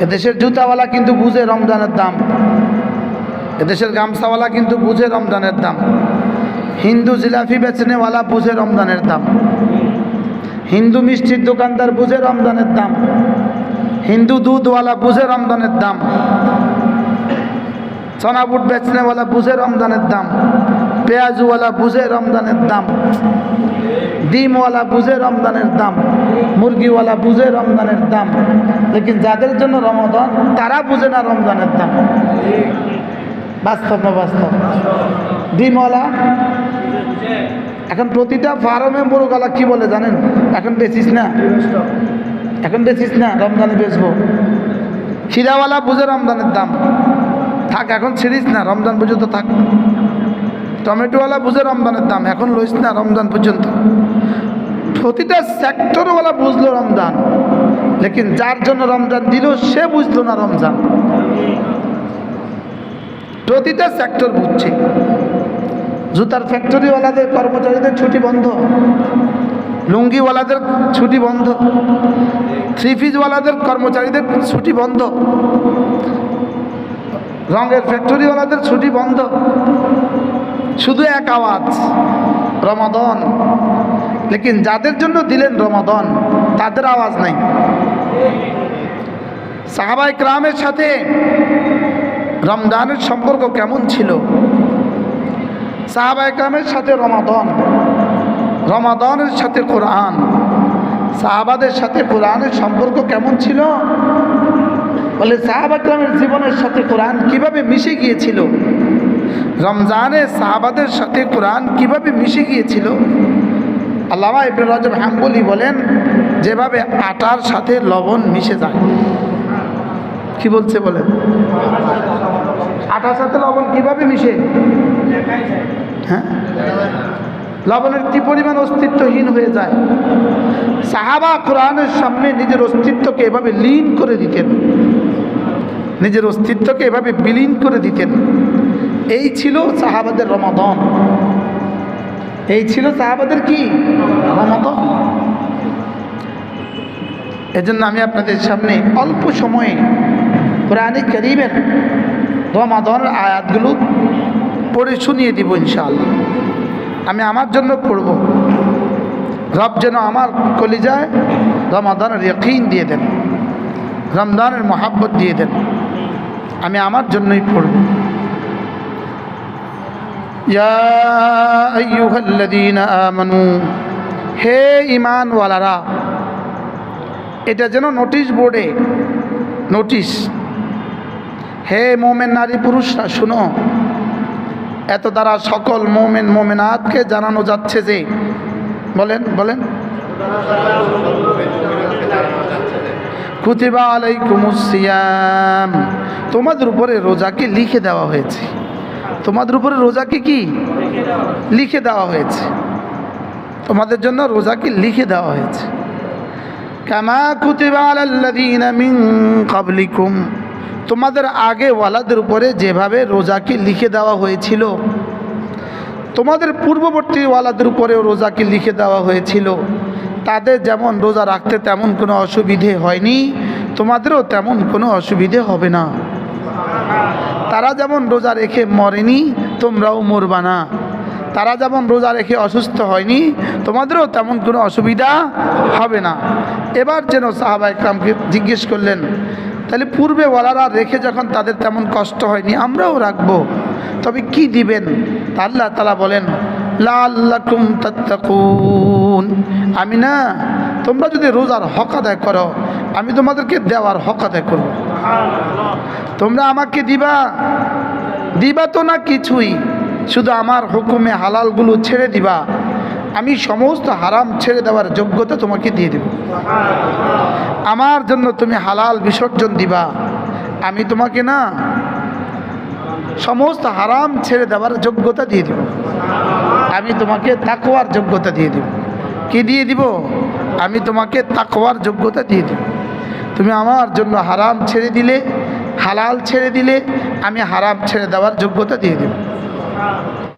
এদেশের জুতাওয়ালা কিন্তু বুঝে রমজানের দাম। এদেশের গামছাওয়ালা কিন্তু বুঝে রমজানের দাম। হিন্দু জিলাপি বেচনেওয়ালা বুঝে রমজানের দাম। হিন্দু মিষ্টির দোকানদার বুঝে রমজানের দাম। হিন্দু দুধওয়ালা বুঝে রমজানের দাম। চনাবুট বেচনেওয়ালা বুঝে রমজানের দাম। পেঁয়াজওয়ালা বুঝে রমজানের দাম। ডিমওয়ালা বুঝে রমজানের দাম। মুরগিওয়ালা বুঝে রমজানের দাম। লেকিন যাদের জন্য রমজান, তারা বুঝে না রমজানের দাম। বাস্তব না বাস্তব? ডিমওয়ালা, এখন প্রতিটা ফার্মে মুরগালা কি বলে জানেন? এখন বেচিস না? এখন বেচিস না? রমজানে বেচবো। খিরাওয়ালা বুঝে রমজানের দাম। থাক, এখন ছিড়িস না। রমজান পর্যন্ত থাক। টমেটোওয়ালা বুঝে রমজানের দাম এখন লইস না রমজান পর্যন্ত। প্রতিটা সেক্টরওয়ালা বুঝলো রমজান, লেকিন যার জন্য রমজান দিল, সে বুঝলো না রমজান। প্রতিটা সেক্টর বুঝছে। জুতার ফ্যাক্টরিওয়ালাদের, কর্মচারীদের ছুটি বন্ধ। লুঙ্গিওয়ালাদের ছুটি বন্ধ। থ্রি পিসওয়ালাদের কর্মচারীদের ছুটি বন্ধ। রঙের ফ্যাক্টরিওয়ালাদের ছুটি বন্ধ। শুধু এক আওয়াজ, রমাদন। লেকিন যাদের জন্য দিলেন রমাদন, তাদের আওয়াজ নাই। সাহাবাই ক্রামের সাথে রমজানের সম্পর্ক কেমন ছিল? সাহাবাই ক্রামের সাথে রমাদন, রমাদনের সাথে কোরআন, সাহাবাদের সাথে কোরআনের সম্পর্ক কেমন ছিল? বলে সাহাবাকরামের জীবনের সাথে কোরআন কীভাবে মিশে গিয়েছিল? রমজানে সাহাবাদের সাথে কোরআন কীভাবে মিশে গিয়েছিল? আল্লামা ইবনে রজব হাম্বলি বলেন, যেভাবে আটার সাথে লবণ মিশে যায়। কি বলছে বলেন? আটার সাথে লবণ কীভাবে মিশে? হ্যাঁ? লবণের কি পরিমাণ অস্তিত্বহীন হয়ে যায়? সাহাবা কোরআনের সামনে নিজের অস্তিত্বকে এভাবে লীন করে দিতেন। নিজের অস্তিত্বকে এভাবে বিলীন করে দিতেন। এই ছিল সাহাবাদের রমাদন। এই ছিল সাহাবাদের কি? রমাদন। এজন্য আমি আপনাদের সামনে অল্প সময়ে কোরআনিক করিমের রমাদনের আয়াতগুলো পড়ে শুনিয়ে দিব ইনশাআল্লাহ। আমি আমার জন্য পড়ব। রব যেন আমার কলিজায় রমাদানের ইয়কিন দিয়ে দেন, রমজানের মহাব্বত দিয়ে দেন। আমি আমার জন্যই পড়ব। ইয়া আইয়ুহাল্লাযীনা আমানু, হে ঈমানওয়ালারা, এটা যেন নোটিশ বোর্ডে, নোটিশ, হে মোমেন নারী পুরুষরা, শুনো, এত দ্বারা সকল মোমেন মোমেনাতকে জানানো যাচ্ছে যে, বলেন বলেন, কুতিবা আলাইকুমুসিয়াম তোমাদের উপরে রোজাকে লিখে দেওয়া হয়েছে। তোমাদের উপরে রোজাকে কি লিখে দেওয়া হয়েছে? তোমাদের জন্য রোজাকে লিখে দেওয়া হয়েছে। কামা কুতিবা আলাল্লাযীনা ক্বাবলিকুম। তোমাদের আগে ওয়ালাদের উপরে যেভাবে রোজাকে লিখে দেওয়া হয়েছিল, তোমাদের পূর্ববর্তী ওয়ালাদের উপরেও রোজাকে লিখে দেওয়া হয়েছিল। তাদের যেমন রোজা রাখতে তেমন কোনো অসুবিধে হয়নি, তোমাদেরও তেমন কোনো অসুবিধে হবে না। তারা যেমন রোজা রেখে মরেনি, তোমরাও মরবা না। তারা যেমন রোজা রেখে অসুস্থ হয়নি, তোমাদেরও তেমন কোনো অসুবিধা হবে না। এবার যেন সাহাবা ইকরামকে জিজ্ঞেস করলেন, তাহলে পূর্বে ওয়ালারা রেখে যখন তাদের তেমন কষ্ট হয়নি, আমরাও রাখব। তবে কি দিবেন? আল্লাহ তালা বলেন লাল্লাকুম তাত্তাকুন। আমি না, তোমরা যদি রোজার হক আদায় করো আমি তোমাদেরকে দেওয়ার হক আদায় করব। তোমরা আমাকে দিবা? দিবা তো না কিছুই। শুধু আমার হুকুমে হালালগুলো ছেড়ে দিবা। আমি সমস্ত হারাম ছেড়ে দেওয়ার যোগ্যতা তোমাকে দিয়ে দেব। আমার জন্য তুমি হালাল বিসর্জন দিবা। আমি তোমাকে না সমস্ত হারাম ছেড়ে দেওয়ার যোগ্যতা দিয়ে দেব। আমি তোমাকে তাকওয়ার যোগ্যতা দিয়ে দেব। কি দিয়ে দিব? আমি তোমাকে তাকওয়ার যোগ্যতা দিয়ে দেব। তুমি আমার জন্য হারাম ছেড়ে দিলে, হালাল ছেড়ে দিলে, আমি হারাম ছেড়ে দেওয়ার যোগ্যতা দিয়ে দেব।